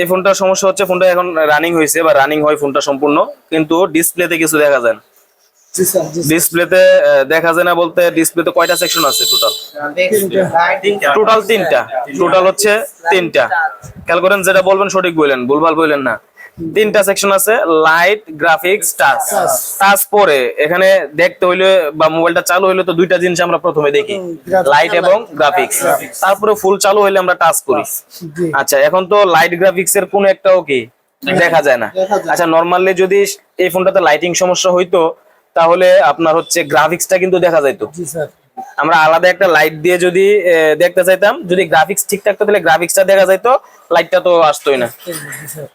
এই ফোনটার সমস্যা হচ্ছে ফোনটা এখন রানিং হয়েছে বা রানিং হয় ফোনটা সম্পূর্ণ কিন্তু ডিসপ্লেতে কিছু দেখা যায় না। ডিসপ্লেতে দেখা যায় না বলতে ডিসপ্লেতে কয়টা সেকশন আছে টোটাল টোটাল তিনটা। টোটাল হচ্ছে তিনটা। খেয়াল করেন যেটা বলবেন সঠিক বললেন ভুলভাল বললেন না। তিনটা সেকশন আছে লাইট গ্রাফিক্স টাচ টাচ পরে এখানে দেখতে হইলে বা মোবাইলটা চালু হইলে তো দুইটা জিনিস আমরা প্রথমে দেখি। লাইট এবং গ্রাফিক্স তারপরে ফুল চালু হইলে আমরা টাচ করি। আচ্ছা এখন তো লাইট গ্রাফিক্স এর কোন একটাও কি? দেখা যায়। না। আচ্ছা নরমালি যদি এই ফোনটাতে লাইটিং সমস্যা হইতো তাহলে আপনার হচ্ছে গ্রাফিক্সটা কিন্তু দেখা যাইতো। জি স্যার। আমরা আলাদা একটা লাইট দিয়ে যদি দেখতে চাইতাম যদি গ্রাফিক্স ঠিক থাকতো তাহলে গ্রাফিক্সটা দেখা যাইতো লাইটটা তো আসতোই না।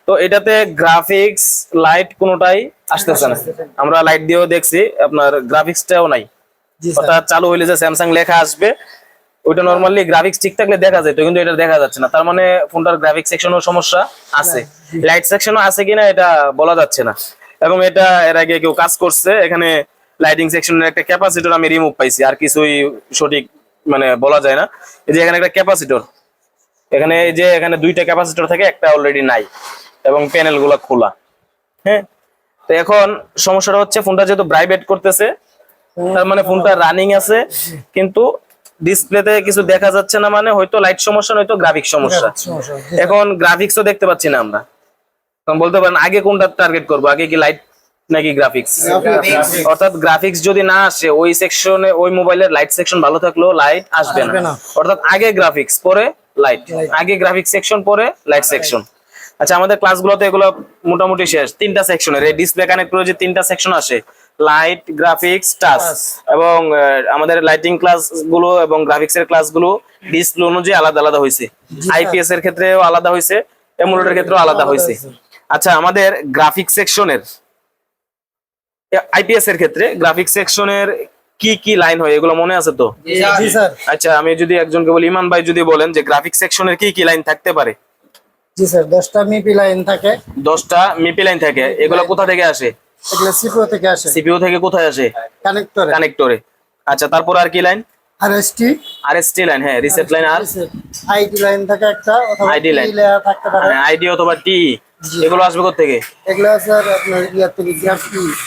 তো এটাতে গ্রাফিক্স লাইট কোনোটাই আসতেছে না। আমরা লাইট দিয়েও দেখছি আপনার গ্রাফিক্সটাও নাই। অর্থাৎ চালু হইলে যে স্যামসাং লেখা আসবে ওইটা নর্মালি গ্রাফিক্স ঠিক থাকলে দেখা যেত কিন্তু এটা দেখা যাচ্ছে না। তার মানে ফোনটার গ্রাফিক্স সেকশনও সমস্যা আছে। লাইট সেকশনও আছে কিনা এটা বলা যাচ্ছে না। এবং এটা এর আগে কেউ কাজ করছে এখানে লাইটিং সেকশনের একটা ক্যাপাসিটর আমি রিমুভ পাইছি আর কিছুই সঠিক মানে বলা যায় না। এই যে এখানে একটা ক্যাপাসিটর এখানে এই যে এখানে দুইটা ক্যাপাসিটর থাকে একটা অলরেডি নাই এবং প্যানেলগুলা খোলা হ্যাঁ? তো এখন সমস্যাটা হচ্ছে ফোনটা যেহেতু ব্রাইবেট করতেছে তার মানে ফোনটা রানিং আছে কিন্তু ডিসপ্লেতে কিছু দেখা যাচ্ছে না মানে হয়তো লাইট সমস্যা নয়তো গ্রাফিক সমস্যা। এখন গ্রাফিক্সও দেখতে পাচ্ছি না আমরা। তখন বলতে পারেন আগে কোনটা টার্গেট করব? আগে কি লাইট নাকি গ্রাফিক্স অর্থাৎ গ্রাফিক্স যদি না আসে ওই সেকশনে ওই মোবাইলের লাইট সেকশন ভালো থাকলেও লাইট আসবে না। অর্থাৎ আগে গ্রাফিক্স পরে লাইট আগে গ্রাফিক্স সেকশন পরে লাইট সেকশন আচ্ছা আমাদের ক্লাসগুলোতে এগুলো মোটামুটি শেষ। তিনটা সেকশনের এই ডিসপ্লে কানেক্ট করে যে তিনটা সেকশন আসে লাইট গ্রাফিক্স টাচ এবং আমাদের লাইটিং ক্লাসগুলো এবং গ্রাফিক্স এর ক্লাসগুলো ডিসপ্লে অনুযায়ী আলাদা আলাদা হয়েছে আইপিএস এর ক্ষেত্রেও আলাদা হয়েছে এমুলেটের ক্ষেত্রেও আলাদা হয়েছে আচ্ছা আমাদের গ্রাফিক সেকশনের আইপিএস এর ক্ষেত্রে গ্রাফিক সেকশনের কি কি লাইন হয়? এগুলো মনে আছে তো? আচ্ছা আমি যদি একজনকে বলি ইমান ভাই যদি বলেন যে গ্রাফিক সেকশনের কি কি লাইন থাকতে পারে? জি স্যার দশটা মিপি লাইন থাকে। দশটা মিপি লাইন থাকে। এগুলো কোথা থেকে আসে? এগুলো সিপিও থেকে আসে। সিপিইউ থেকে কোথায় আসে? কানেক্টরে কানেক্টরে আচ্ছা তারপর আর কি লাইন আর এসটি আর লাইন হ্যাঁ রিসেট লাইন আর? আইডি লাইন থাকে একটা অথবা line। লেয়ার থাকতে পারে। আইডি অথবা টি এগুলো আসবে কোথা থেকে এগুলো স্যার আপনার ইয়ার থেকে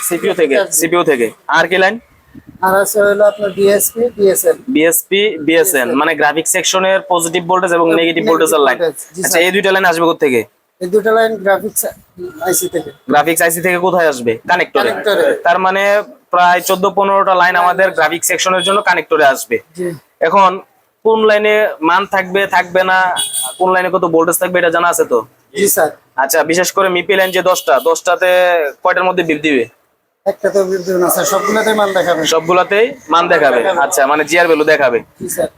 সিপিইউ থেকে সিপিইউ থেকে। আর কি লাইন? আর আছে হলো আপনার ডিএসপি ডিএসএল বিএসপি বিএসএন মানে গ্রাফিক সেকশনের পজিটিভ ভোল্টেজ এবং নেগেটিভ ভোল্টেজের লাইন আচ্ছা এই দুইটা লাইন আসবে কোথা থেকে এই দুটো লাইন গ্রাফিক্স আইসি থেকে। গ্রাফিক্স আইসি থেকে কোথায় আসবে? কানেক্টরে তার মানে প্রায় চোদ্দ পনেরোটা লাইন আমাদের গ্রাফিক সেকশনের জন্য কানেক্টরে আসবে। এখন কোন লাইনে মান থাকবে থাকবে না? কোন লাইনে কত ভোল্টেজ থাকবে এটা জানা আছে তো? জি স্যার। আচ্ছা বিশেষ করে মিপি লাইন যে দশটা দশটাতে কয়টার মধ্যে বিল দিবে? একটা তো বিদ্যুৎ না স্যার সবগুলোতে মান দেখাবে। সবগুলাতেই মান দেখাবে। আচ্ছা মানে জিআর ভ্যালু দেখাবে। জি স্যার।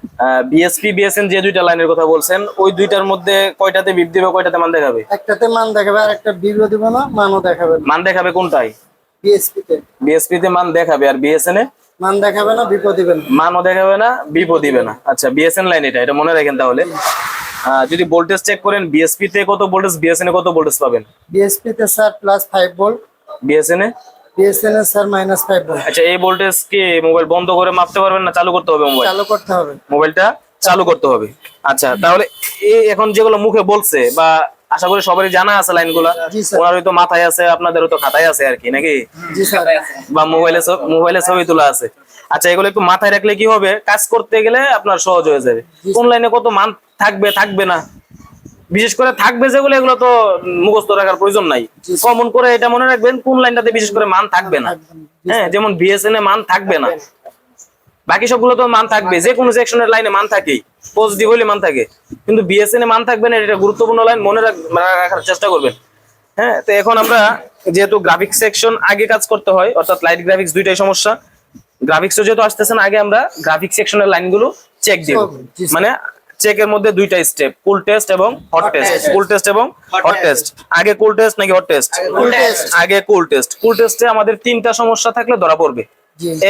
বিএসপি বিএসএন যে দুইটা লাইনের কথা বলছেন ওই দুইটার মধ্যে কয়টাতে বিপ দিবে কয়টাতে মান দেখাবে? একটাতে মান দেখাবে আর একটা বিলও দিবে না মানও দেখাবে মান দেখাবে কোনটাই? বিএসপি তে বিএসপি তে মান দেখাবে আর বিএসএন এ? মান দেখাবে না বিপদ দিবেন মানও দেখাবে না বিপদ দিবে না। আচ্ছা বিএসএন লাইন এটা এটা মনে রাখেন তাহলে। যদি ভোল্টেজ চেক করেন বিএসপি তে কত ভোল্টেজ বিএসএন এ কত ভোল্টেজ পাবেন? বিএসপি তে sir plus five volt BSN এ? বিএসএন এর স্যার মাইনাস ফাইভ ভোল্ট আচ্ছা এই ভোল্টেজ কি মোবাইল বন্ধ করে মাপতে পারবেন না চালু করতে হবে মোবাইল চালু করতে হবে। মোবাইলটা চালু করতে হবে। আচ্ছা তাহলে এই এখন যেগুলো মুখে বলছে বা আশা করি সবারই জানা আছে লাইনগুলা ওনার হয়তো মাথায় আছে আপনাদের হয়তো খাতায় আছে আর কি নাকি? জি স্যার বা মোবাইলে মোবাইলে ছবি তোলা আছে। আচ্ছা এগুলো একটু মাথায় রাখলে কি হবে? কাজ করতে গেলে আপনার সহজ হয়ে যাবে। কোন লাইনে কত মান থাকবে থাকবে না। বিশেষ করে থাকবে যেগুলো এগুলো তো মুখস্থ রাখার প্রয়োজন নাই। কমন করে এটা মনে রাখবেন কোন লাইনটাতে বিশেষ করে মান থাকবে না। হ্যাঁ যেমন বিএসএন এ মান থাকবে না। বাকি সবগুলো তো মান থাকবে যে কোনো সেকশনের লাইনে মান থাকেই। পজিটিভ হলে মান থাকে। কিন্তু বিএসএন এ মান থাকবে না এটা গুরুত্বপূর্ণ লাইন মনে রাখার চেষ্টা করবেন। হ্যাঁ তো এখন আমরা যেহেতু গ্রাফিক্স সেকশন আগে কাজ করতে হয় অর্থাৎ লাইট গ্রাফিক্স দুইটাই সমস্যা। গ্রাফিক্সও যেহেতু আসতেছে না আগে আমরা গ্রাফিক্স সেকশনের লাইনগুলো চেক দিব। মানে চেকের মধ্যে দুইটা স্টেপ কুল টেস্ট এবং হট টেস্ট কুল টেস্ট এবং হট টেস্ট আগে কুল টেস্ট নাকি হট টেস্ট। আগে কুল টেস্ট কুল টেস্টে আমাদের তিনটা সমস্যা থাকলে ধরা পড়বে।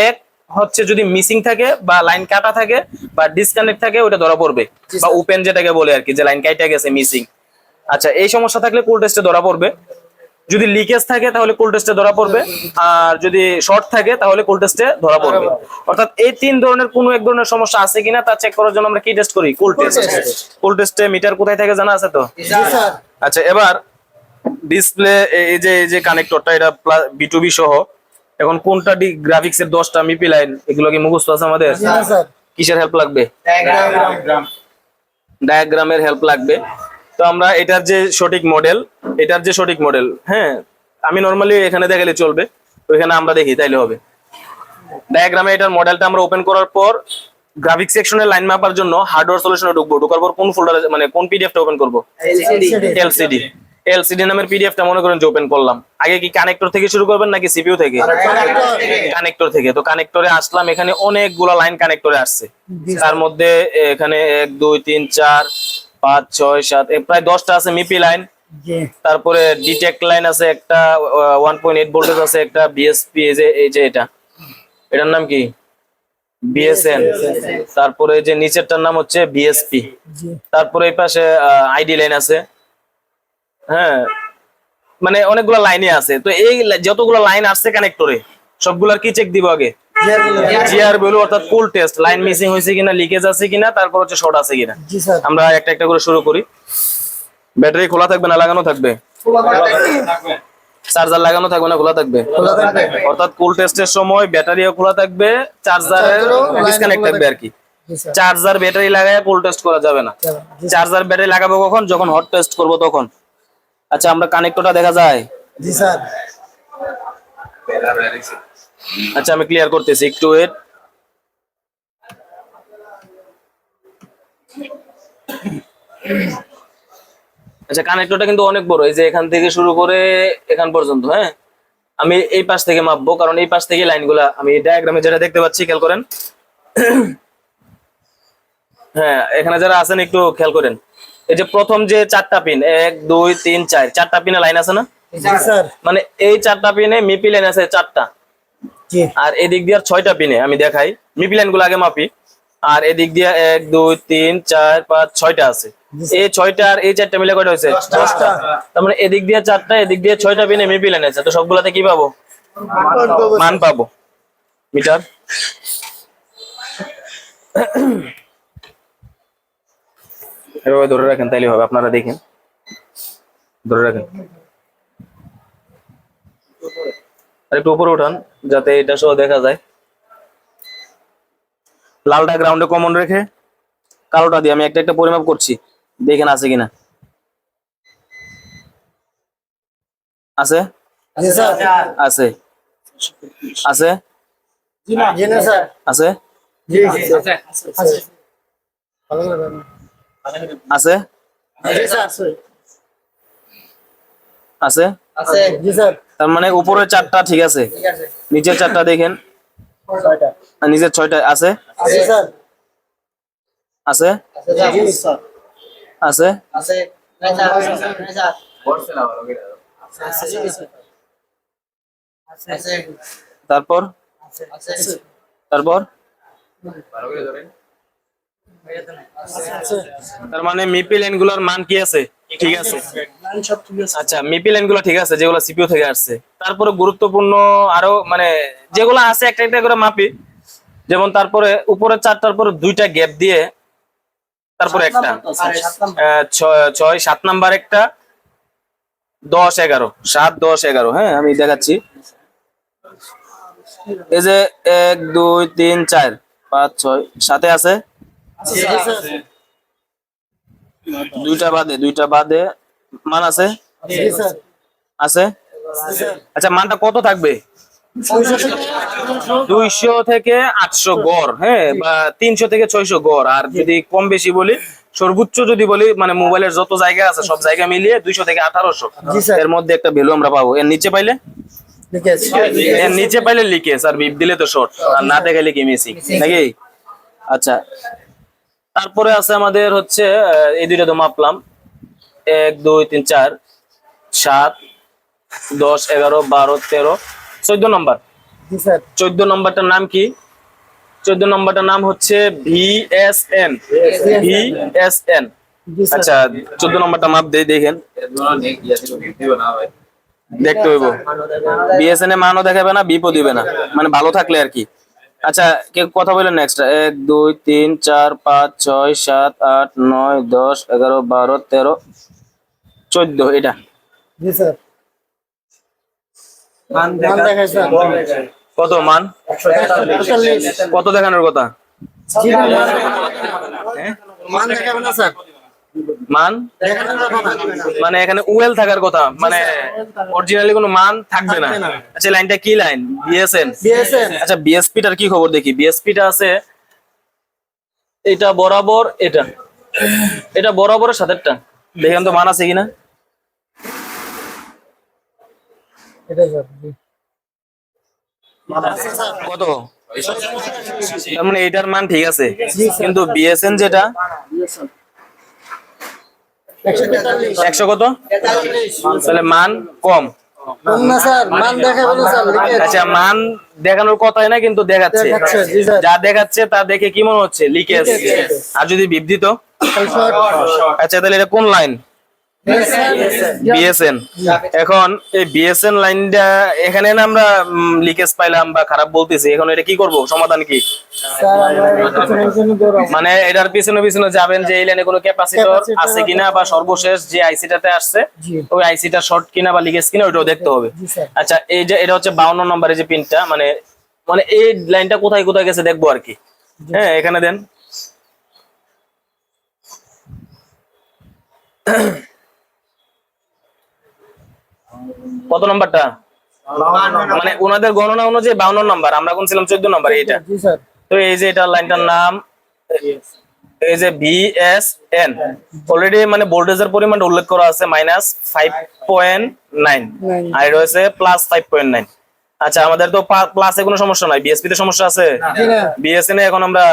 এক হচ্ছে যদি মিসিং থাকে বা লাইন কাটা থাকে বা ডিসকানেক্ট থাকে ওটা ধরা পড়বে। বা ওপেন যেটাকে বলে আর কি যে লাইন কাটা গেছে মিসিং আচ্ছা এই সমস্যা থাকলে কোল টেস্টে ধরা পড়বে। যদি লিকেজ থাকে তাহলে কোল টেস্টে ধরা পড়বে। আর যদি শর্ট থাকে তাহলে কোল টেস্টে ধরা পড়বে। অর্থাৎ এই তিন ধরনের কোনো এক ধরনের সমস্যা আছে কিনা তা চেক করার জন্য আমরা কি টেস্ট করি কোল টেস্ট কোল টেস্টে মিটার কোথায় থাকে জানা আছে তো? আচ্ছা এবার ডিসপ্লে এই যে এই যে কানেক্টরটা এটা বিটুবি সহ এখন কোনটা গ্রাফিক্স এর দশটা মিপি লাইন এগুলো কি মুখস্থ আছে আমাদের? স্যার। কিসের হেল্প লাগবে? ডায়াগ্রামের হেল্প লাগবে। তো আমরা এটার যে সঠিক মডেল এটার যে সঠিক মডেল হ্যাঁ আমি নর্মালি এখানে দেখালে চলবে তো এখানে আমরা দেখি তাইলে হবে। ডায়াগ্রামে এটার মডেলটা আমরা ওপেন করার পর গ্রাফিক সেকশনের লাইন মাপার জন্য হার্ডওয়্যার সলিউশনে ঢুকবো ঢোকার পর কোন ফোল্ডারে মানে কোন পিডিএফটা ওপেন করব? এলসিডি এলসিডি নামের পিডিএফটা মনে করেন যে ওপেন করলাম। আগে কি কানেক্টর থেকে শুরু করবেন নাকি সিপিইউ থেকে? কানেক্টর থেকে। তো কানেক্টরে আসলাম এখানে অনেকগুলো লাইন কানেক্টরে আসছে। তার মধ্যে এখানে এক দুই তিন চার পাঁচ ছয় সাত প্রায় দশটা আছে মিপি লাইন। তারপরে ডিটেক্ট লাইন আছে একটা ওয়ান পয়েন্ট এইট ভোল্টেজ আছে একটা বিএসপি এই যে এই যে এটা। এটার নাম কি? বিএসএন তারপরে যে নিচেরটার নাম হচ্ছে বিএসপি তারপরে এই পাশে আইডি লাইন আছে। হ্যাঁ মানে অনেকগুলো লাইনে আছে। তো এই যতগুলো লাইন আসছে কানেক্টরে সবগুলার কি চেক দিব আগে? জিআর ভ্যালু অর্থাৎ কুল টেস্ট লাইন মিসিং হয়েছে কিনা লিকেজ আছে কিনা তারপর হচ্ছে শর্ট আছে কিনা। আমরা একটা একটা করে শুরু করি। ব্যাটারি খোলা থাকবে না লাগানো থাকবে? চার্জার লাগানো থাকবে না খোলা থাকবে? অর্থাৎ কুল টেস্টের সময় ব্যাটারিও খোলা থাকবে চার্জারের ডিসকানেক্ট থাকবে আর কি। চার্জার ব্যাটারি লাগায় কুল টেস্ট করা যাবে না। চার্জার ব্যাটারি লাগাবো কখন? যখন হট টেস্ট করব তখন। আচ্ছা আমরা কানেক্টরটা দেখা যায়। জি স্যার। আচ্ছা আমি ক্লিয়ার করতেছি একটু ওয়েট আচ্ছা কানেক্টরটা কিন্তু অনেক বড় এই যে এখান থেকে শুরু করে এখান পর্যন্ত হ্যাঁ? আমি এই পাশ থেকে মাপবো কারণ এই পাশ থেকে লাইনগুলা আমি ডায়াগ্রামে যেটা দেখতে পাচ্ছি খেয়াল করেন। হ্যাঁ এখানে যারা আছেন একটু খেয়াল করেন। এই যে প্রথম যে চারটা পিন এক দুই তিন চার চারটা পিনে লাইন আছে না? মানে এই চারটা পিনে মিপি লাইন আছে চারটা। আর এদিক দিয়ে ছয়টা পিনে আমি দেখাই। মিপি লাইনগুলো আগে মাপি। আর এদিক দিয়ে এক দুই তিন চার পাঁচ ছয়টা আছে। এই ছয়টা আর এই চারটা মিলে কয়টা হয়েছে? দশটা। তার মানে এদিক দিয়ে চারটা এদিক দিয়ে ছয়টা পিনে মিপি লাইন আছে। তো সবগুলাতে কি পাবো? মান পাবো। মিটার। এভাবে ধরে রাখেন তাইলে হবে। আপনারা দেখেন। ধরে রাখেন। আর একটু উপরে উঠান। যাতে এটা সহ দেখা যায়। লালটা গ্রাউন্ডে কমন রেখে কালোটা দিয়ে আমি একটা একটা পরিমাপ করছি দেখেন আছে কিনা। আছে? আছে আছে। জি না জি না স্যার। আছে? আছে বলুন। আছে? আছে। জি স্যার। তার মানে উপরে চারটা ঠিক আছে? নিচের চারটা দেখেন। ছয়টা। আর নিচের ছয়টা আছে? জি স্যার। আছে? জি স্যার। আছে? তারপর? তারপর? তার মানে মিপি লাইনগুলোর মান কি আছে? ঠিক আছে। আচ্ছা মিপি লাইনগুলো ঠিক আছে যেগুলো সিপিইউ থেকে আসছে। তারপরে গুরুত্বপূর্ণ আরও মানে যেগুলো আছে একটা একটা করে মাপি। যেমন তারপরে উপরের চারটার পরে দুইটা গ্যাপ দিয়ে তারপরে একটা। ছয়- সাত নাম্বার একটা। দশ এগারো। সাত দশ এগারো। হ্যাঁ আমি দেখাচ্ছি। এই যে এক দুই তিন চার। পাঁচ ছয়। সাথে আছে? দুইটা বাদে দুইটা বাদে। মান আছে? আছে? আচ্ছা মানটা কত থাকবে? দুইশো থেকে আটশো গড় হ্যাঁ বা তিনশো থেকে ছয়শো গড়। আর যদি কম বেশি বলি সর্বোচ্চ যদি বলি মানে মোবাইলের যত জায়গা আছে সব জায়গা মিলিয়ে দুইশো থেকে আঠারোশো। এর মধ্যে একটা ভ্যালু আমরা পাবো। এর নিচে পাইলে? এর নিচে পাইলে লিকেজ আর বিপ দিলে তো শর্ট আর না দেখাইলে কি মিসিং নাকি? আচ্ছা। তারপরে আছে আমাদের হচ্ছে আহ, এই দুইটা তো মাপলাম। এক দুই তিন চার সাত দশ এগারো বারো তেরো চোদ্দ নম্বর। চোদ্দ নম্বরটার নাম কি? চোদ্দ নম্বরটার নাম হচ্ছে ভিএসএন। ভিএসএন। জি স্যার। আচ্ছা চোদ্দ নম্বরটা মাপ দিয়ে দেখেন। দেখতে হইব। বিএসএন এ মানও দেখাবে না বিপও দিবে না। মানে ভালো থাকলে আর কি। আচ্ছা কে কথা বলেন নেক্সট এক দুই তিন চার পাঁচ ছয় সাত আট নয় দশ এগারো বারো তেরো চোদ্দ এটা। জি স্যার। মান দেখায় স্যার। কত মান? কত দেখানোর কথা? মান- দেখাবে না স্যার? মান? মানে এখানে উয়েল থাকার কথা মানে অরিজিনালি কোনো মান থাকবে না। আচ্ছা লাইনটা কি লাইন? বিএসএন আচ্ছা বিএসপি টার কি খবর দেখি? বিএসপি টা আছে এটা বরাবর এটা। এটা বরাবরের সাথেরটা। দেখেন তো মান আছে কিনা। কত? তার মানে এটার মান ঠিক আছে। জি, স্যার। কিন্তু বিএসএন যেটা একশো কত? তাহলে মান কম। মান লিখে আচ্ছা মান দেখানোর কথাই না কিন্তু দেখাচ্ছে। যা দেখাচ্ছে তা দেখে কি মনে হচ্ছে? লিকেজ আসছে। আর যদি বিবৃত? আচ্ছা তাহলে এটা কোন লাইন বিএসএন এখন এই বিএসএন লাইনটা এখানে না আমরা লিকেজ পাইলাম বা খারাপ বলতেছি এখন এটা কি করব? সমাধান কি? মানে এটার পিছনে পিছনে যাবেন যে এই লাইনে কোনো ক্যাপাসিটর আছে কিনা বা সর্বশেষ যে আইসিটাতে আসছে ওই আইসিটা শর্ট কিনা বা লিকেজ কিনা ওইটাও দেখতে হবে। আচ্ছা এই যে এটা হচ্ছে বাউন্ন নম্বরের যে পিনটা মানে মানে এই লাইনটা কোথায় কোথায় গেছে দেখব আর কি। হ্যাঁ এখানে দেন। কত নম্বরটা? মানে ওনাদের গণনা অনুযায়ী বাউন্ন নম্বর আমরা কোন ছিলাম চোদ্দ নম্বর এইটা। তো এই যে এটা লাইনটার নাম এই যে বিএস এন অলরেডি মানে ভোল্টেজের পরিমাণ উল্লেখ করা আছে মাইনাস ফাইভ পয়েন্ট নাইন. আর রয়েছে প্লাস ফাইভ পয়েন্ট নাইন আচ্ছা আমাদের তো প্লাসে কোনো সমস্যা নাই বিএসপি তে সমস্যা আছে? বিএসএন এ এখন আমরা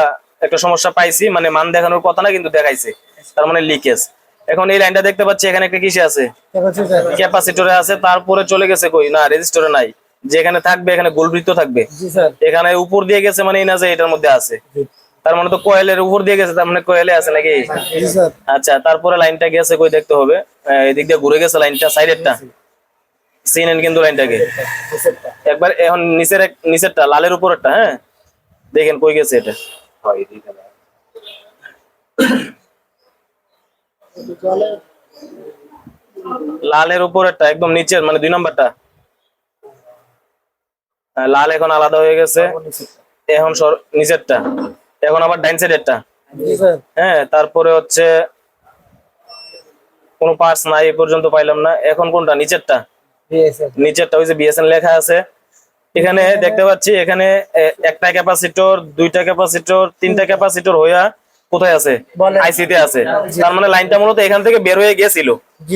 একটা সমস্যা পাইছি মানে মান দেখানোর কথা না কিন্তু দেখাইছে। তার মানে লিকেজ এখন এই লাইনটা দেখতে পাচ্ছি এখানে একটা কিসে আছে? ক্যাপাসিটরে আছে। তারপরে চলে গেছে কই? না রেজিস্টরে নাই। যেখানে থাকবে এখানে গোলবৃত্ত থাকবে। এখানে উপর দিয়ে গেছে মানে এই না যে এটার মধ্যে আছে। তার মানে তো কয়েলের উপর দিয়ে গেছে তার মানে কয়েলে আছে নাকি? আচ্ছা তারপরে লাইনটা গেছে কই দেখতে হবে। এদিক দিয়ে ঘুরে গেছে লাইনটা সাইডেরটা। সিনেন কিন্তু লাইনটাকে। একবার এখন নিচের এক- নিচেরটা লালের উপরেরটা হ্যাঁ? দেখেন কই গেছে এটা। লালের উপরেরটা একদম নিচের মানে দুই নম্বরটা। লাল এখন আলাদা হয়ে গেছে। এখন নিচেরটা। এখন আবার ডাইন সাইডেরটা। হ্যাঁ তারপরে হচ্ছে কোনো পার্স নাই এ পর্যন্ত পাইলাম না। এখন কোনটা? নিচেরটা? নিচেরটা ওই যে বিএসএন লেখা আছে। এখানে দেখতে পাচ্ছি এখানে একটা ক্যাপাসিটর দুইটা ক্যাপাসিটর তিনটা ক্যাপাসিটর হইয়া কোথায় আছে? আইসিতে আছে। তার মানে লাইনটা মূলত এখান থেকে বের হয়ে গেছিল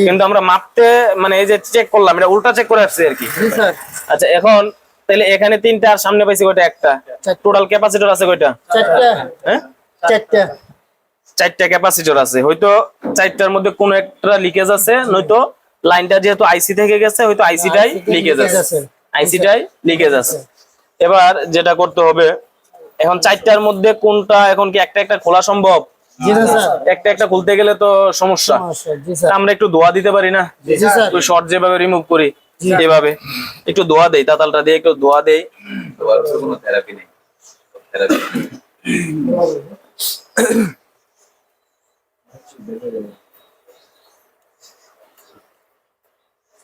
কিন্তু আমরা মাপতে মানে এই যে চেক করলাম এটা উল্টা চেক করে আসছে আর কি। আচ্ছা এখন তাহলে এখানে তিনটা আর সামনে পাইছি কয়টা? একটা। টোটাল ক্যাপাসিটর আছে কয়টা? চারটা। হ্যাঁ? চারটা। চারটা ক্যাপাসিটর আছে। হয়তো চারটার মধ্যে কোনো একটা লিকেজ আছে নয়তো লাইনটা যেহেতু আইসি থেকে গেছে হয়তো আইসিটাই লিকেজ আছে। আইসিটাই লিকেজ আছে। এবার যেটা করতে হবে এখন চারটার মধ্যে কোনটা এখন কি একটা একটা খোলা সম্ভব? একটা একটা খুলতে গেলে তো সমস্যা। আমরা একটু দোয়া দিতে পারি না? শর্ট যেভাবে রিমুভ করি এভাবে। একটু দোয়া দেই তাতালটা দিয়ে একটু দোয়া দেই।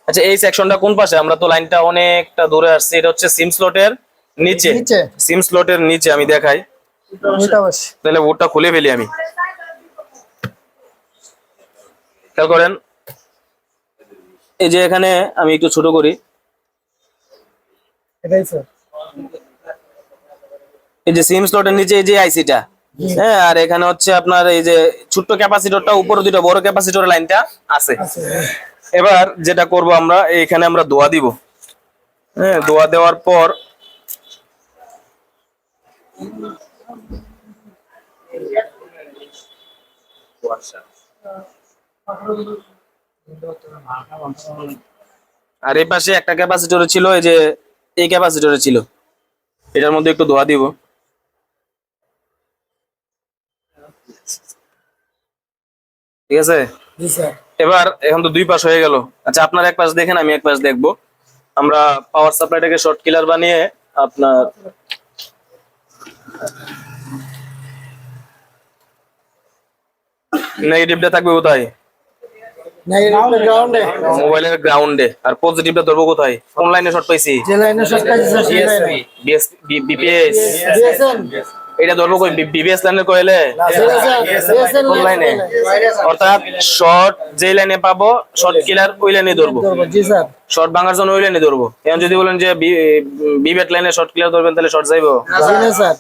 আচ্ছা এই সেকশনটা কোন পাশে? আমরা তো লাইনটা অনেকটা দূরে আসছি। এটা হচ্ছে সিম স্লটের নিচে সিম স্লটের নিচে আমি দেখাই। তাহলে বোর্ডটা খুলে ফেলি আমি। খেয়াল করেন এই যে এখানে আমি একটু ছোট করি। এটাই স্যার এই যে সিম স্লটের নিচে এই যে আইসিটা। হ্যাঁ আর এখানে হচ্ছে আপনার এই যে ছোট্ট ক্যাপাসিটরটা উপরে দুটো বড় ক্যাপাসিটর লাইনটা আছে। এবার যেটা করব আমরা এখানে আমরা দোয়া দিব। হ্যাঁ দোয়া দেওয়ার পর আর এই পাশে একটা ক্যাপাসিটরে ছিল এই যে এই ক্যাপাসিটরে ছিল। এটার মধ্যে একটু দোয়া দিব। ঠিক আছে? এবার এখন তো দুই পাশ হয়ে গেল। আচ্ছা আপনার এক পাশ দেখেন আমি এক পাশ দেখব। আমরা পাওয়ার সাপ্লাইটাকে শর্ট কিলার বানিয়ে আপনার নেগেটিভটা থাকবে কোথায়? নেগেটিভ গ্রাউন্ডে মোবাইলের গ্রাউন্ডে আর পজিটিভটা ধরবো কোথায়? কোন লাইনে শর্ট পাইছি। যে লাইনে শর্ট পাইছে সেই লাইনে বিএস বিপিএস এটা ধরবো কই? বিবিএস লাইনের কইলে? কোন লাইনে অর্থাৎ শর্ট যে লাইনে পাবো শর্ট কিলার ওই লাইনে ধরবো। জি স্যার। শর্ট ভাঙার জন্য ওই লাইনে ধরবো। এখন যদি বলেন যে বিবেট লাইনে শর্ট কিলার ধরবেন তাহলে শর্ট যাইবো? জি না স্যার।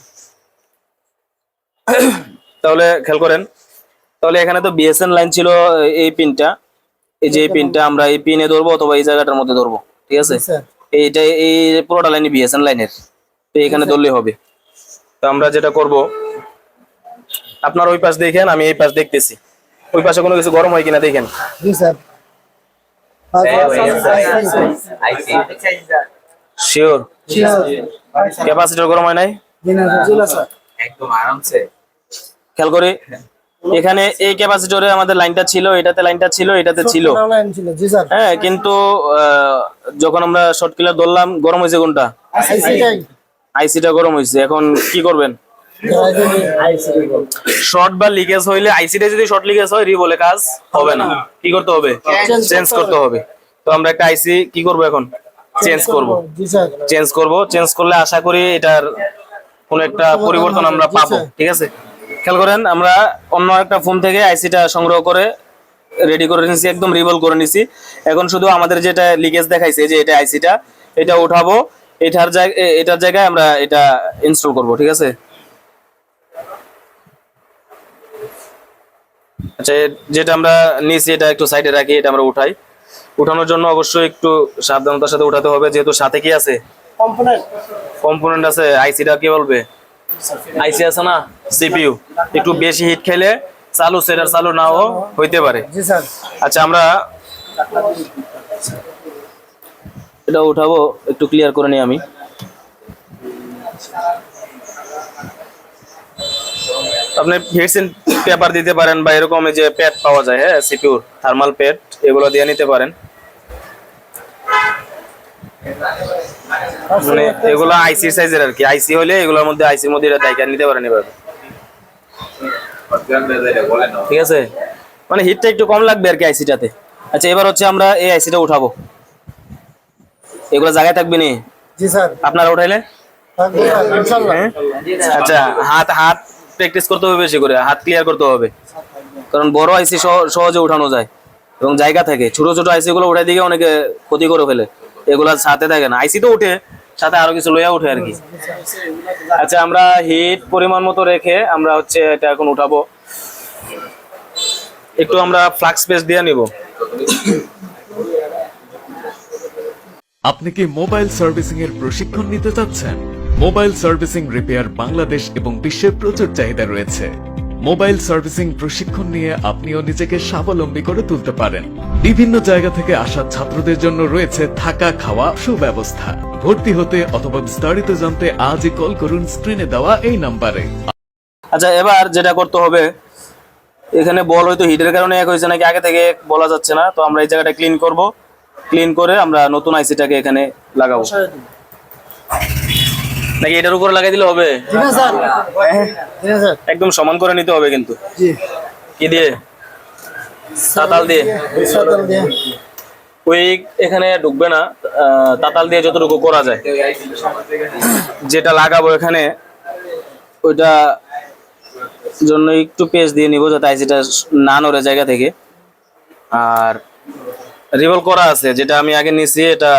তাহলে খেয়াল করেন তাহলে এখানে তো বিএসএন লাইন ছিল এই পিনটা এই যে এই পিনটা আমরা এই পিনে ধরবো অথবা এই জায়গাটার মধ্যে ধরবো ঠিক আছে? এইটা এই পুরোটা লাইনই বিএসএন লাইনের তো এখানে ধরলে হবে। তো আমরা যেটা করব আপনার ওই পাশ দেখেন আমি এই পাশ দেখতেছি। ওই পাশে কোনো কিছু গরম হয় কিনা দেখেন। জি স্যার। শিওর ক্যাপাসিটর গরম হয় নাই? জি না জি স্যার। একদম আরামসে। খেয়াল করে। এখানে এই ক্যাপাসিটরে আমাদের লাইনটা ছিল এটাতে লাইনটা ছিল এটাতে ছিল। হ্যাঁ কিন্তু যখন আমরা শর্ট কিলার ধরলাম গরম হয়েছে কোনটা? আইসিটা গরম হয়েছে এখন কি করবেন? শর্ট বা লিকেজ হইলে আইসিটা যদি শর্ট লিকেজ হয় রিবলে কাজ হবে না। কি করতে হবে? চেঞ্জ করতে হবে। তো আমরা একটা আইসি কি করব এখন? চেঞ্জ করব। চেঞ্জ করব। চেঞ্জ করলে আশা করি এটার কোন একটা পরিবর্তন আমরা পাবো। ঠিক আছে? খেয়াল করেন আমরা অন্য একটা ফোন থেকে আইসিটা সংগ্রহ করে রেডি করে নিছি একদম রিভল করে নিছি। এখন শুধু আমাদের যেটা লিকেজ দেখাইছে যে এটা আইসিটা এটা উঠাবো এটার জায়গায় এটার জায়গায় আমরা এটা ইনস্টল করব ঠিক আছে? আচ্ছা যেটা আমরা নিয়েছি এটা একটু সাইডে রাখি এটা আমরা উঠাই। উঠানোর জন্য অবশ্যই একটু সাবধানতার সাথে উঠাতে হবে যেহেতু সাথে কি আছে? কম্পোনেন্ট কম্পোনেন্ট আছে আইসিটা কি বলবে? আইসি আছে না? সিপিইউ। একটু বেশি হিট খেলে চালু সেটার চালু নাও হইতে পারে। আচ্ছা আমরা এটা উঠাবো একটু ক্লিয়ার করে নিই আমি। আপনি পেপার দিতে পারেন বা এরকম যে প্যাড পাওয়া যায় হ্যাঁ সিপিউর থার্মাল প্যাড এগুলো দিয়ে নিতে পারেন। মানে এগুলো আইসি সাইজের আর কি। আইসি হলে এগুলোর মধ্যে আইসির মধ্যে এটা দায়িকা নিতে পারেন এভাবে। ঠিক আছে? মানে হিটটা একটু কম লাগবে আর কি আইসিটাতে আচ্ছা এবার হচ্ছে আমরা এই আইসিটা উঠাবো। এগুলো জায়গায় থাকবে নি? জি স্যার। আপনারা হ্যাঁ? আচ্ছা হাত হাত প্র্যাকটিস করতে হবে বেশি করে। হাত ক্লিয়ার করতে হবে। কারণ বড় আইসি সহজে উঠানো যায়। এবং জায়গা থাকে। ছোট ছোট আইসি গুলো উঠাই দিকে অনেকে ক্ষতি করে ফেলে। এগুলা সাথে থাকে না আইসি তো উঠে, সাথে আরও কিছু লইয়া উঠে আর কি। আচ্ছা আমরা হিট পরিমাণ মতো রেখে আমরা হচ্ছে এটা এখন উঠাবো। একটু আমরা ফ্লাক্স পেস দিয়ে নিব। আপনি কি মোবাইল সার্ভিসিং এর প্রশিক্ষণ নিতে চাচ্ছেন? মোবাইল সার্ভিসিং রিপেয়ার বাংলাদেশ এবং বিশ্বের প্রচুর চাহিদা রয়েছে। মোবাইল সার্ভিসিং প্রশিক্ষণ নিয়ে আপনিও নিজেকে স্বাবলম্বী করে তুলতে পারেন। বিভিন্ন জায়গা থেকে আসা ছাত্রদের জন্য রয়েছে থাকা খাওয়া সুব্যবস্থা। ভর্তি হতে অথবা বিস্তারিত জানতে আজই কল করুন স্ক্রিনে দেওয়া এই নাম্বারে। আচ্ছা এবার যেটা করতে হবে এখানে বল হয়তো হিটের কারণে এক হয়েছে নাকি আগে থেকে বলা যাচ্ছে না তো আমরা এই জায়গাটা ক্লিন করব। ক্লিন করে আমরা নতুন আইসিটাকে এখানে লাগাবো। নাকি এটার উপরে লাগাই দিলে হবে? স্যার। একদম সমান করে নিতে হবে কিন্তু। কি দিয়ে? তাতাল দিয়ে। সাতাল দিয়ে। ওই এখানে ঢুকবে না তাতাল দিয়ে যতটুকু করা যায়। যেটা লাগাবো এখানে ওইটা জন্য একটু পেজ দিয়ে নিব যাতে আইসিটা না নড়ে জায়গা থেকে। আর রিভল করা আছে যেটা আমি আগে নিছি এটা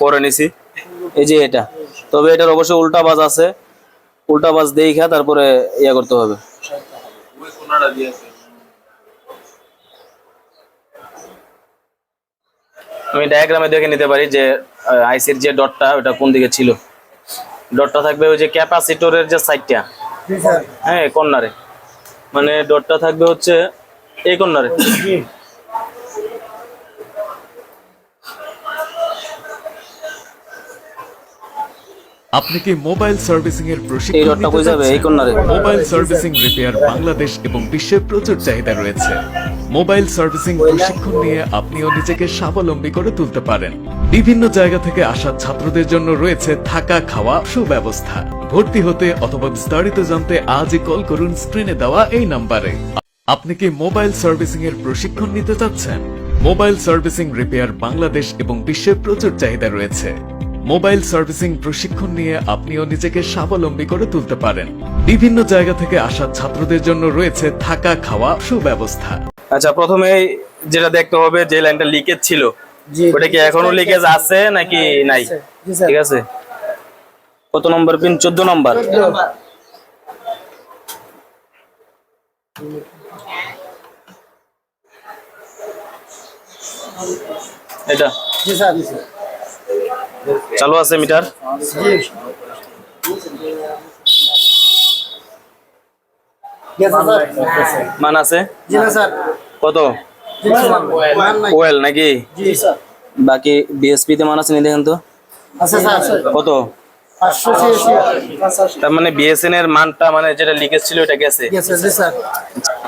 করে নিছি। এই যে এটা। তবে এটার অবশ্যই উল্টা বাজ আছে। উল্টা বাজ দেখা তারপরে ইয়া করতে হবে। আমি ডায়াগ্রামে দেখে নিতে পারি যে আইসির যে ডটটা ওটা কোন দিকে ছিল। ডটটা থাকবে ওই যে ক্যাপাসিটরের যে সাইডটা হ্যাঁ কর্নারে। মানে ডটটা থাকবে হচ্ছে এই কর্নারে। আপনি কি মোবাইল সার্ভিসিং এর প্রশিক্ষণ মোবাইল সার্ভিসিং রিপেয়ার বাংলাদেশ এবং বিশ্বে প্রচুর চাহিদা রয়েছে। মোবাইল সার্ভিসিং প্রশিক্ষণ নিয়ে আপনিও নিজেকে স্বাবলম্বী করে তুলতে পারেন। বিভিন্ন জায়গা থেকে আসা ছাত্রদের জন্য রয়েছে থাকা খাওয়া সুব্যবস্থা। ভর্তি হতে অথবা বিস্তারিত জানতে আজই কল করুন স্ক্রিনে দেওয়া এই নাম্বারে। আপনি কি মোবাইল সার্ভিসিং এর প্রশিক্ষণ নিতে চাচ্ছেন? মোবাইল সার্ভিসিং রিপেয়ার বাংলাদেশ এবং বিশ্বে প্রচুর চাহিদা রয়েছে। মোবাইল সার্ভিসিং প্রশিক্ষণ নিয়ে আপনিও নিজেকে স্বাবলম্বী করে তুলতে পারেন। বিভিন্ন জায়গা থেকে আসা ছাত্রদের জন্য রয়েছে থাকা খাওয়া সুব্যবস্থা। আচ্ছা প্রথমে যেটা দেখতে হবে যে লাইনটা লিকেজ ছিল ওটা কি এখনও লিকেজ আছে নাকি নাই? ঠিক আছে। কত নম্বর পিন চোদ্দ নম্বর। এটা? জি স্যার। চালু আছে মিটার। মান আছে? কত? নাই নাকি? বাকি বিএসপি তে মান আছে দেখেন তো। কত? মানে মানটা মানে যেটা লিকেজ ছিল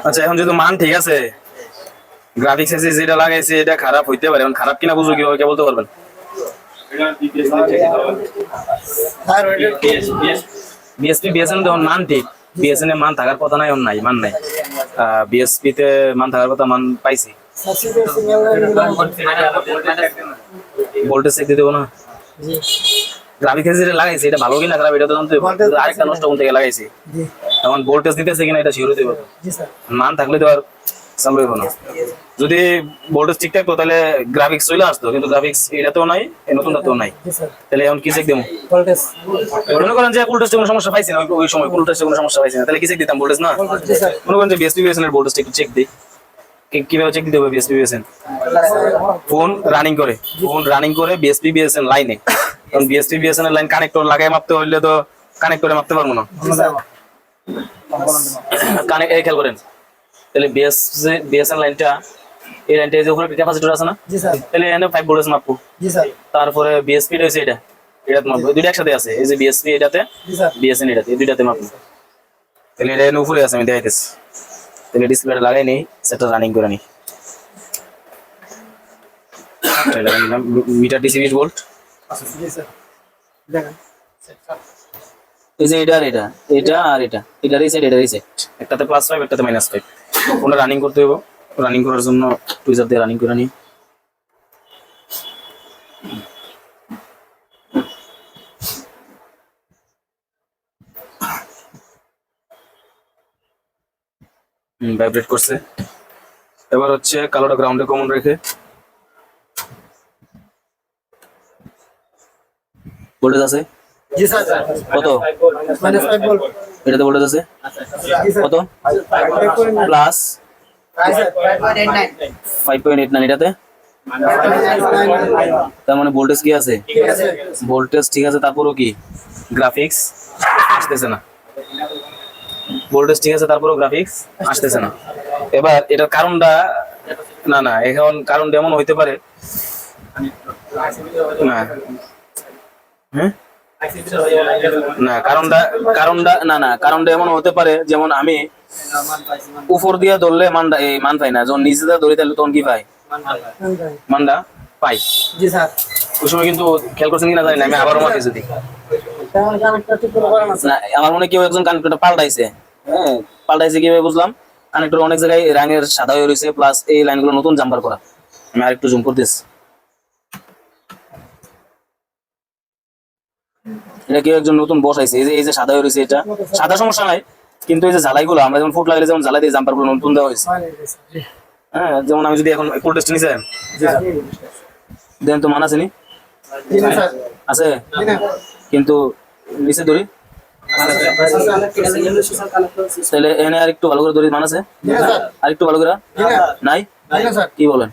আচ্ছা এখন যেহেতু মান ঠিক আছে লাগাইছে, এটা খারাপ হইতে পারে। এখন কিনা বুঝব কীভাবে, কে বলতে পারবেন? বিএসপি বিএসএন তো মান ঠিক বিএসএন এর মান থাকার কথা নাই নাই মান নাই। বিএসপি তে মান থাকার কথা মান পাইছি। ভোল্টেজ চেক দিতে দেবো না? গ্রাফিক্স যেটা লাগাইছে এটা ভালো কিনা খারাপ এটা তো জানতে আরেকটা নষ্ট কোন থেকে লাগাইছি? এখন ভোল্টেজ দিতেছে কিনা এটা শিওর হতে মান থাকলে তো আর হইব না। যদি ভোল্টেজ ঠিক থাকতো তাহলে গ্রাফিক্স চলে আসতো কিন্তু গ্রাফিক্স এটাতেও নাই নতুনটাতেও নাই। তাহলে এখন কি চেক দেবো ভোল্টেজ মনে করেন যে টেস্টে কোনো সমস্যা পাইছি না ওই- সময় টেস্টে কোনো সমস্যা পাইছি না তাহলে কি চেক দিতাম ভোল্টেজ না? মনে করেন যে বিএসপি বিএসএন এর ভোল্টেজটা একটু চেক দিই। কীভাবে চেক দিতে হবে বিএসপি বিএসএন ফোন রানিং করে। ফোন রানিং করে বিএসপি বিএসএন লাইনে কারণ বিএসপি বিএসএন এর লাইন কানেক্টর লাগাই মাপতে হইলে তো কানেক্টরে মাপতে পারব না। কানেক্ট এই খেয়াল করেন। তাহলে বিএস বিএসএন লাইনটা এই লাইনটা যে উপরে ক্যাপাসিটর আছে না? জি স্যার। তাহলে এখানে 5 ভোল্টেজ মাপবো। জি স্যার। তারপরে বিএসপি রয়েছে এটা। এটা মাপবো। দুটো একসাথে আছে। এই যে বিএসপি এটাতে জি স্যার। বিএসএন এটাতে এই দুইটাতে মাপবো। তাহলে এটা এখানে উপরে আছে আমি দেখাইতেছি। তাহলে ডিসপ্লেটা লাগাই নেই সেটা রানিং করে নেই। মিটার ডিসি 20 ভোল্ট আচ্ছা জি স্যার। দেখেন। এই যে এটা আর এটা। এটা আর এটা। এটা রিসেট এটা রিসেট একটাতে প্লাস 5 একটাতে মাইনাস 5 ফোনটা রানিং করতে হইব। রানিং করার জন্য টুইজার দিয়ে রানিং করে নিই ভাইব্রেট করছে। এবার হচ্ছে কালোটা গ্রাউন্ডে কমন রেখে। বলতে আছে? কত? এটাতে ভোল্টেজ আছে কত? Plus five point eight nine এটাতে? তার মানে ভোল্টেজ কি আছে? ভোল্টেজ ঠিক আছে, তারপরও কি? গ্রাফিক্স আসতেছে না। ভোল্টেজ ঠিক আছে, তারপরও গ্রাফিক্স আসতেছে না। এবার এটার কারণটা, না না, এখন কারণটা এমন হইতে পারে। না। হ্যাঁ? না কারণটা কারণটা না না কারণটা এমন হতে পারে যেমন আমি উপর দিয়ে ধরলে মানটা এই মান পাই না যখন নিচে দিয়ে ধরি তাহলে তখন কি পাই? মানটা পাই। জি স্যার। ওই সময় কিন্তু খেয়াল করছেন কিনা জানি না আমি আবারও করেন আছে না আমার মনে কেউ একজন কানেক্টরটা পাল্টাইছে। হ্যাঁ পাল্টাইছে কীভাবে বুঝলাম? কানেক্টর অনেক জায়গায় রাঙের সাদা হয়ে রয়েছে প্লাস এই লাইনগুলো নতুন জাম্পার করা। আমি আরেকটু জুম করতেছি। এটা কেউ একজন নতুন বসাইছে এই যে এই যে সাদা হয়ে রয়েছে এটা। সাদা সমস্যা নাই, কিন্তু এই যে ঝালাইগুলো আমরা যেমন ফুট লাগালে যেমন ঝালাই দিয়ে জাম্পারগুলো নতুন দেওয়া হয়েছে। হ্যাঁ যেমন আমি যদি এখন কোল্ড টেস্ট নিছেন দেন তো মান আছে নি জি না? স্যার আছে? কিন্তু নিচে ধরি তাহলে এখানে আর একটু ভালো করে মান আছে জি আর একটু ভালো করে? নাই? কি বলেন?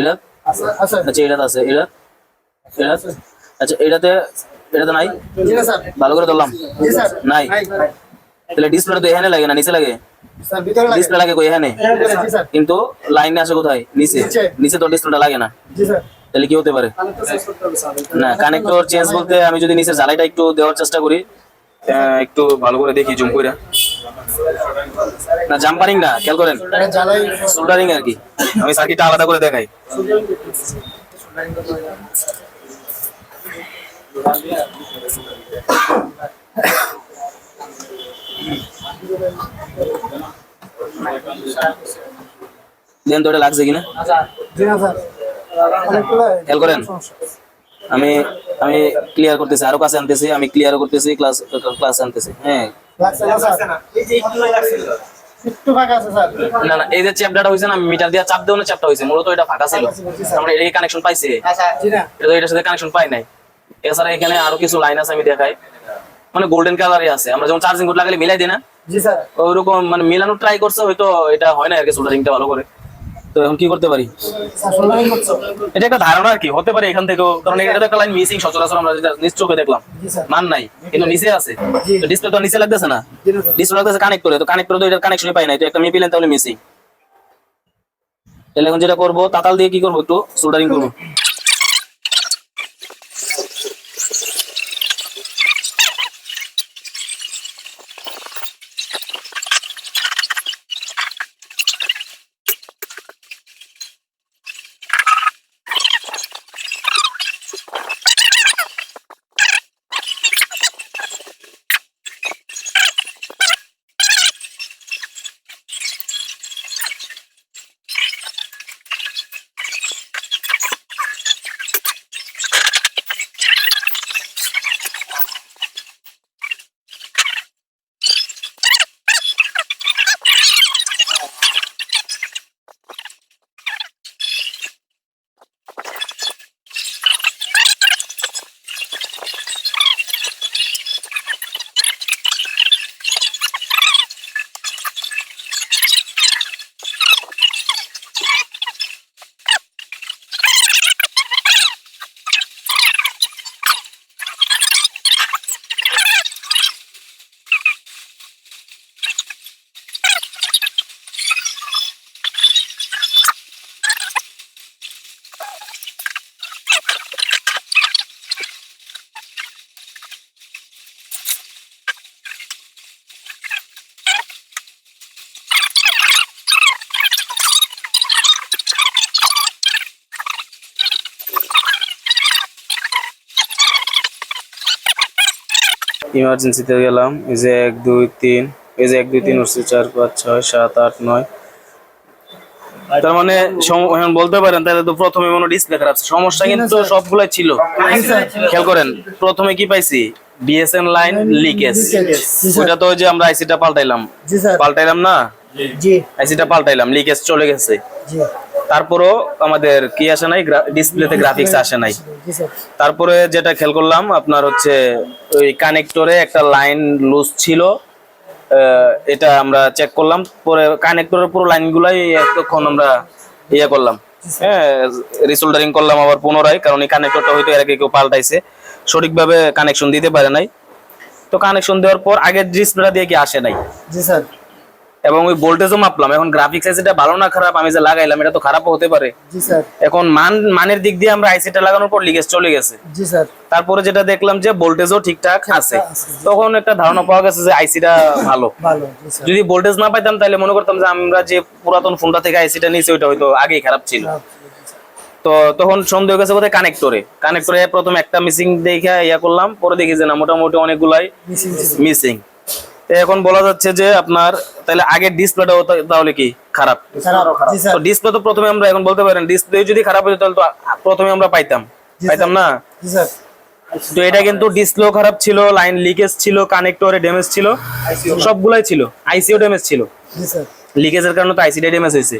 এটা আচ্ছা এটাতে আছে, এটা। এটা আচ্ছা এটাতে এটাতে নাই? জি না স্যার। ভালো করে ধরলাম। নাই? তাহলে ডিসপ্লে তো এখানে লাগে না নিচে লাগে? ডিসপ্লে লাগে। কই? এখানে? স্যার। কিন্তু লাইনে আসে কোথায়? নিচে। নিচে। তো ডিসপ্লেটা লাগে না। তাহলে কি হতে পারে? না কানেক্টর চেঞ্জ বলতে আমি যদি নিচে জ্বালাইটা একটু দেওয়ার চেষ্টা করি একটু ভালো করে দেখি জুম করে না জাম্পারিং না খেয়াল করেন। সোল্ডারিং আর কি। আমি সার্কিটটা আলাদা করে দেখাই। দেন তো এটা লাগছে কিনা? খেয়াল করেন আমি আমি ক্লিয়ার করতেছি আরও কাছে আনতেছি আমি ক্লিয়ার করতেছি ক্লাস ক্লাস আনতেছি হ্যাঁ। না না এই যে চ্যাপটাটা না মিটার দিয়ে চাপ দেওয়া চ্যাপটা হয়েছে মূলত এটা ফাঁকা ছিল। আমরা এটা কানেকশন পাইছে। জি এটা তো এটার সাথে কানেকশন পাই নাই। এছাড়া এখানে আরও কিছু লাইন আছে আমি দেখাই। মানে গোল্ডেন কালারই আছে। আমরা যেমন চার্জিং কোড লাগালে মিলাই দিই না? জি স্যার। ওইরকম মানে মিলানো ট্রাই করছে হয়তো এটা হয় না আর কি সোল্ডারিংটা ভালো করে। তো এখন কি করতে পারি? স্যার সোল্ডারিং করছ? এটা একটা ধারণা আর কি হতে পারে এখান থেকেও। কারণ এটা একটা লাইন মিসিং সচরাচর আমরা যেটা নিজ চোখে দেখলাম। জি স্যার। মান নাই কিন্তু নিচে আছে। তো ডিসপ্লে তো নিচে লাগতেছে না। না ডিসপ্লে লাগতেছে কানেক্ট করে তো কানেক্ট করে তো এটা কানেকশনই পাই নাই। তো একটা মেয়ে পেলেন তাহলে মিসিং তাহলে এখন যেটা করব তাতাল দিয়ে কি করব একটু? সোল্ডারিং করব। ইমার্জেন্সিতে গেলাম। এই যে এক দুই তিন এই যে এক দুই তিন উঠছে চার পাঁচ ছয় সাত আট নয়। তার মানে এখন বলতে পারেন তাহলে তো প্রথমে মনে ডিসপ্লে খারাপ সমস্যা কিন্তু সবগুলাই ছিল। খেয়াল করেন প্রথমে কি পাইছি? বিএসএন লাইন লিকেজ ওটা তো যে আমরা আইসিটা পাল্টাইলাম। পাল্টাইলাম না? জি। আইসিটা পাল্টাইলাম লিকেজ চলে গেছে। তারপরও আমাদের কি আসে নাই? ডিসপ্লেতে গ্রাফিক্স আসে নাই। তারপরে যেটা খেয়াল করলাম, আপনার হচ্ছে ওই কানেক্টরে একটা লাইন লুজ ছিল। এটা আমরা চেক করলাম। পরে কানেক্টরের পুরো লাইনগুলাই এতক্ষণ আমরা ইয়ে করলাম। হ্যাঁ রিসোল্ডারিং করলাম আবার পুনরায়, কারণ এই কানেক্টরটা হয়তো এর আগে কেউ পাল্টাইছে। সঠিকভাবে কানেকশন দিতে পারে নাই। তো কানেকশন দেওয়ার পর আগের ডিসপ্লেটা দিয়ে কি আসে নাই? জি, স্যার। এবং ওই ভোল্টেজও মাপলাম। এখন গ্রাফিক্স আইসিটা ভালো না খারাপ আমি যে লাগাইলাম এটা তো খারাপও হতে পারে। জি স্যার। এখন মান মানের দিক দিয়ে আমরা আইসিটা লাগানোর পর লিকেজ চলে গেছে। জি স্যার। তারপরে যেটা দেখলাম যে ভোল্টেজও ঠিকঠাক আছে। তখন একটা ধারণা পাওয়া গেছে যে আইসিটা ভালো। ভালো যদি ভোল্টেজ না পাইতাম তাহলে মনে করতাম যে আমরা যে পুরাতন ফোনটা থেকে আইসিটা নিয়েছি ওইটা হয়তো আগেই খারাপ ছিল। তো তখন সন্দেহ গেছে বোধহয় কানেক্টরে কানেক্টরে প্রথম একটা মিসিং দেখে ইয়া করলাম পরে দেখি যে না মোটামুটি অনেকগুলাই মিসিং এখন বলা যাচ্ছে যে আপনার তাহলে আগের ডিসপ্লেটাও তাহলে কি খারাপ? তো ডিসপ্লে তো প্রথমে আমরা এখন বলতে পারেন ডিসপ্লে যদি খারাপ হতো তাহলে তো প্রথমে আমরা পাইতাম। পাইতাম না? তো এটা কিন্তু ডিসপ্লেও খারাপ ছিল লাইন লিকেজ ছিল কানেক্টরে ড্যামেজ ছিল সবগুলাই ছিল আইসিও ড্যামেজ ছিল। লিকেজের কারণে তো আইসিটা ড্যামেজ হয়েছে।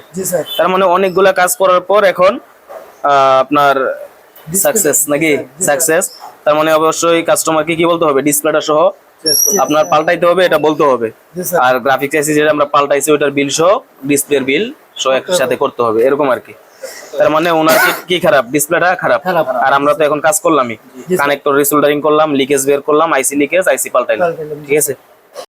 তার মানে অনেকগুলা কাজ করার পর এখন আপনার সাকসেস নাকি? সাকসেস তার মানে অবশ্যই কাস্টমারকে কি বলতে হবে? ডিসপ্লেটা সহ আপনার পাল্টাইতে হবে এটা বলতে হবে। আর গ্রাফিক্স আইসি যেটা আমরা পাল্টাইছি ওটার বিল সহ ডিসপ্লের বিল সহ একসাথে করতে হবে এরকম আর কি। তার মানে ওনার কি- খারাপ? ডিসপ্লেটা খারাপ। আর আমরা তো এখন কাজ করলামই। কানেক্টর রিসোল্ডারিং করলাম লিকেজ বের করলাম আইসি লিকেজ আইসি পাল্টাইলাম। ঠিক আছে?